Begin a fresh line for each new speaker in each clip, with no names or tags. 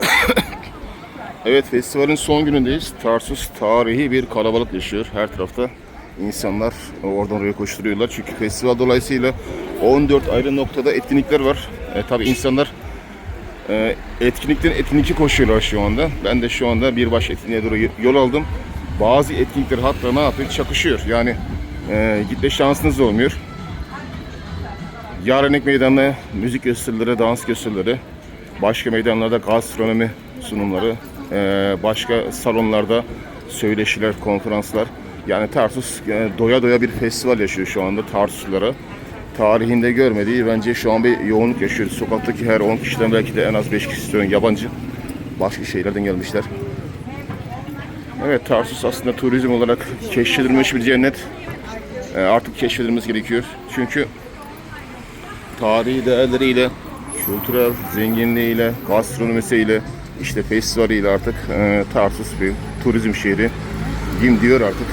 Evet festivalin son günündeyiz. Tarsus tarihi bir kalabalık yaşıyor her tarafta. insanlar oradan oraya koşturuyorlar. Çünkü festival dolayısıyla 14 ayrı noktada etkinlikler var. E, tabii insanlar e, etkinlikten etkinlikçi koşuyorlar şu anda. Ben de şu anda bir baş etkinliğe doğru yol aldım. Bazı etkinlikler hatta ne yapıyor? Çakışıyor. Yani e, gitme şansınız olmuyor. Yarenek Meydanı'na müzik gösterileri, dans gösterileri, başka meydanlarda gastronomi sunumları, e, başka salonlarda söyleşiler, konferanslar. Yani Tarsus e, doya doya bir festival yaşıyor şu anda Tarsuslulara. Tarihinde görmediği bence şu an bir yoğunluk yaşıyor. Sokaktaki her 10 kişiden belki de en az 5 kişi yabancı. Başka şehirlerden gelmişler. Evet Tarsus aslında turizm olarak keşfedilmiş bir cennet. E, artık keşfedilmemiz gerekiyor. Çünkü tarihi değerleriyle, kültürel zenginliğiyle, gastronomisiyle, işte festivaliyle artık e, Tarsus bir turizm şehri dim diyor artık.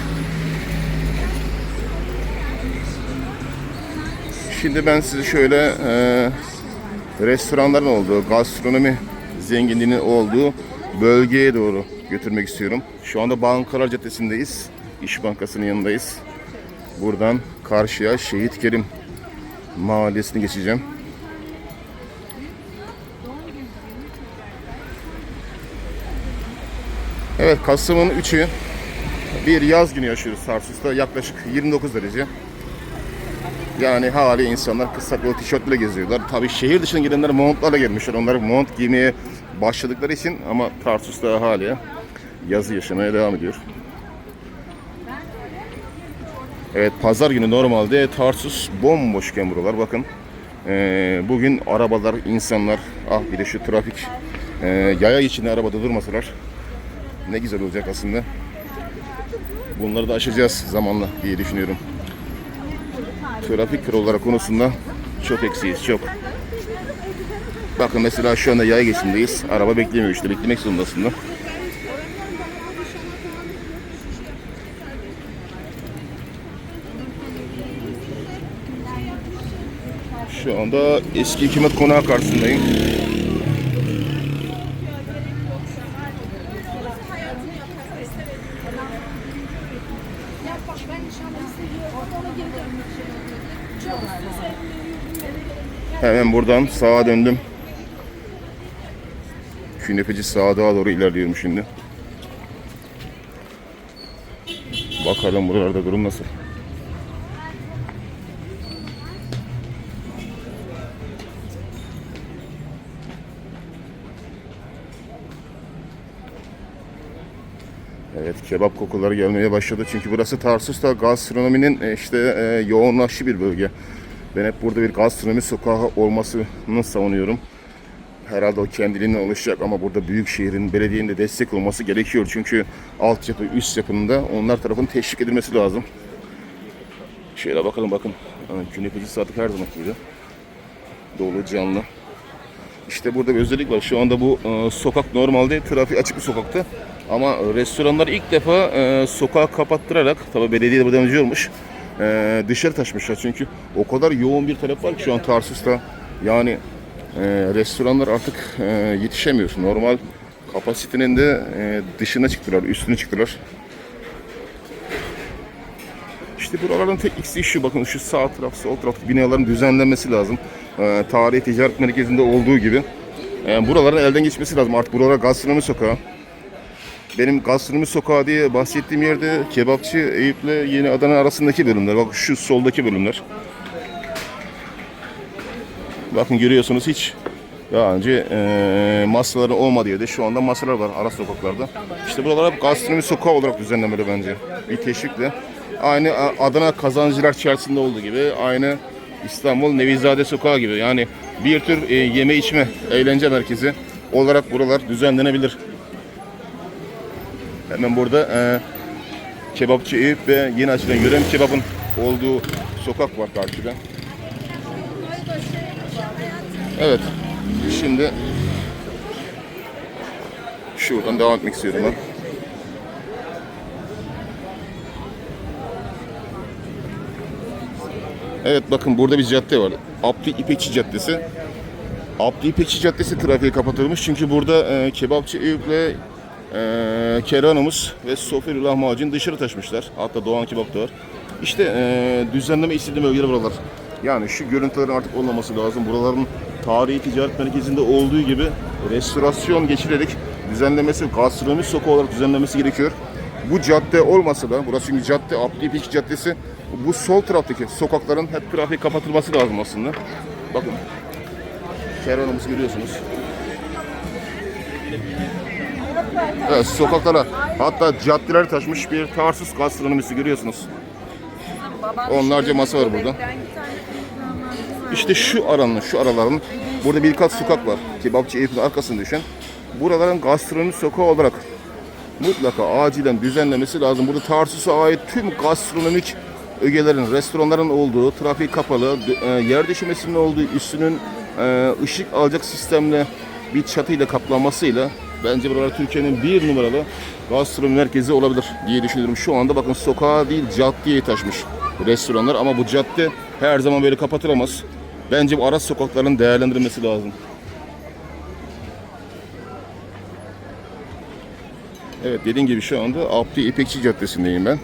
Şimdi ben sizi şöyle e, restoranların olduğu, gastronomi zenginliğinin olduğu bölgeye doğru götürmek istiyorum. Şu anda Bankalar Caddesi'ndeyiz. İş Bankası'nın yanındayız. Buradan karşıya Şehit Kerim Mahallesi'ni geçeceğim. Evet Kasım'ın 3'ü bir yaz günü yaşıyoruz Tarsus'ta yaklaşık 29 derece. Yani hali insanlar kısa bir tişörtle geziyorlar. Tabii şehir dışına gelenler montlarla gelmişler. Onlar mont giymeye başladıkları için ama Tarsus'ta hali yazı yaşamaya devam ediyor. Evet pazar günü normalde Tarsus bomboşken buralar bakın. Ee, bugün arabalar, insanlar, ah bir de şu trafik ee, yaya içinde arabada durmasalar ne güzel olacak aslında. Bunları da aşacağız zamanla diye düşünüyorum. Trafik kuralları konusunda çok eksiyiz, çok. Bakın mesela şu anda yaya geçimdeyiz. Araba beklemiyor işte, beklemek zorunda aslında. Şu anda eski hükümet konağı karşısındayım. Hemen buradan sağa döndüm. Künefeci sağa doğru ilerliyorum şimdi. Bakalım buralarda durum nasıl. Evet kebap kokuları gelmeye başladı çünkü burası Tarsus'ta gastronominin e, işte e, yoğunlaştığı bir bölge. Ben hep burada bir gastronomi sokağı olmasını savunuyorum. Herhalde o kendiliğinden oluşacak ama burada büyük şehrin belediyenin de destek olması gerekiyor. Çünkü altyapı, üst yapında onlar tarafından teşvik edilmesi lazım. Şöyle bakalım bakın. Künefeci saatlik her zaman gibi. Dolu canlı. İşte burada bir özellik var. Şu anda bu e, sokak normalde trafik açık bir sokakta. Ama restoranlar ilk defa e, sokağı kapattırarak, tabi belediye de bu deniliyormuş, e, dışarı taşmışlar. Çünkü o kadar yoğun bir talep var ki şu an Tarsus'ta. Yani e, restoranlar artık e, yetişemiyor. Normal kapasitenin de e, dışına çıktılar, üstüne çıktılar. İşte buraların tek eksiği şu bakın şu sağ taraf, sol taraf binaların düzenlenmesi lazım. E, tarihi ticaret merkezinde olduğu gibi. E, buraların elden geçmesi lazım. Artık buralara gastronomi sokağı. Benim gastronomi sokağı diye bahsettiğim yerde kebapçı Eyüp'le Yeni Adana arasındaki bölümler. Bak şu soldaki bölümler. Bakın görüyorsunuz hiç daha önce e, masaların olmadığı yerde şu anda masalar var ara sokaklarda. İşte buralar gastronomi sokağı olarak düzenlemeli bence. Bir teşvikle. Aynı Adana Kazancılar Çarşısı'nda olduğu gibi aynı İstanbul Nevizade Sokağı gibi. Yani bir tür e, yeme içme eğlence merkezi olarak buralar düzenlenebilir. Hemen burada e, kebapçı Eyüp ve yeni açılan Yörem Kebap'ın olduğu sokak var karşıda. Evet. Şimdi şuradan devam etmek istiyorum ben. Evet bakın burada bir cadde var. Abdi İpekçi Caddesi. Abdi İpekçi Caddesi trafiğe kapatılmış çünkü burada e, kebapçı Eyüp'le e, Kerhan'ımız ve Sofya lahmacun dışarı taşmışlar. Hatta Doğan Kebap da var. İşte e, düzenleme istediğim bölgeler buralar. Yani şu görüntülerin artık olmaması lazım. Buraların tarihi ticaret merkezinde olduğu gibi restorasyon geçirerek düzenlemesi, gastronomi sokağı olarak düzenlemesi gerekiyor. Bu cadde olmasa da, burası çünkü cadde, Abdi İpekçi Caddesi, bu sol taraftaki sokakların hep trafiğe kapatılması lazım aslında. Bakın, Kervanımızı görüyorsunuz. Evet, sokaklara hatta caddeler taşmış bir Tarsus gastronomisi görüyorsunuz. Onlarca masa var burada. İşte şu aranın, şu araların burada birkaç sokak var. Kebapçı Eyüp'ün arkasını düşen. Buraların gastronomi sokağı olarak mutlaka acilen düzenlemesi lazım. Burada Tarsus'a ait tüm gastronomik ögelerin, restoranların olduğu, trafik kapalı, e, yer olduğu, üstünün e, ışık alacak sistemle bir çatıyla kaplanmasıyla bence buralar Türkiye'nin bir numaralı gastronomi merkezi olabilir diye düşünüyorum. Şu anda bakın sokağa değil caddeye taşmış restoranlar ama bu cadde her zaman böyle kapatılamaz. Bence bu ara sokakların değerlendirilmesi lazım. Evet dediğim gibi şu anda Abdi İpekçi Caddesi'ndeyim ben.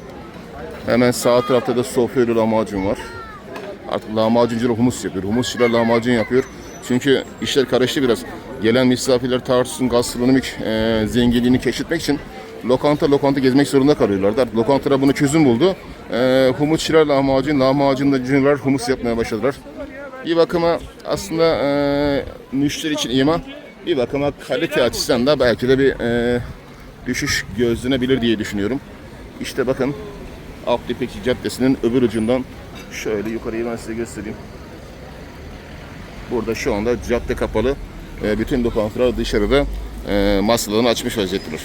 Hemen sağ tarafta da Sofyalı lahmacun var. Artık lahmacuncular humus yapıyor. Humusçular lahmacun yapıyor. Çünkü işler karıştı biraz. Gelen misafirler Tarsus'un gastronomik e, zenginliğini keşfetmek için lokanta lokanta gezmek zorunda kalıyorlardı. Artık lokantalar bunu çözüm buldu. E, humusçular lahmacun, lahmacuncular humus yapmaya başladılar. Bir bakıma aslında e, müşteri için iyi ama bir bakıma kalite açısından da belki de bir e, düşüş gözlenebilir diye düşünüyorum. İşte bakın Abdi İpekçi Caddesi'nin öbür ucundan şöyle yukarıyı ben size göstereyim. Burada şu anda cadde kapalı. E, bütün lokantalar dışarıda e, masalarını açmış vaziyetteler.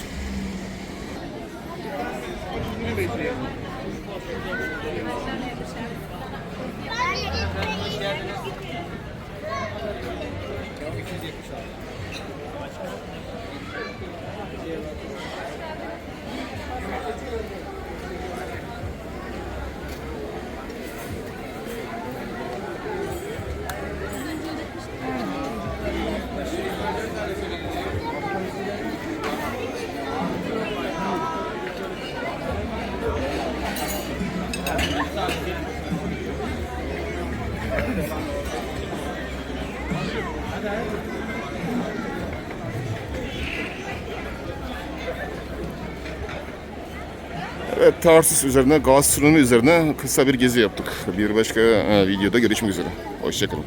Evet, Tarsus üzerine, gastronomi üzerine kısa bir gezi yaptık. Bir başka e, videoda görüşmek üzere. Hoşçakalın.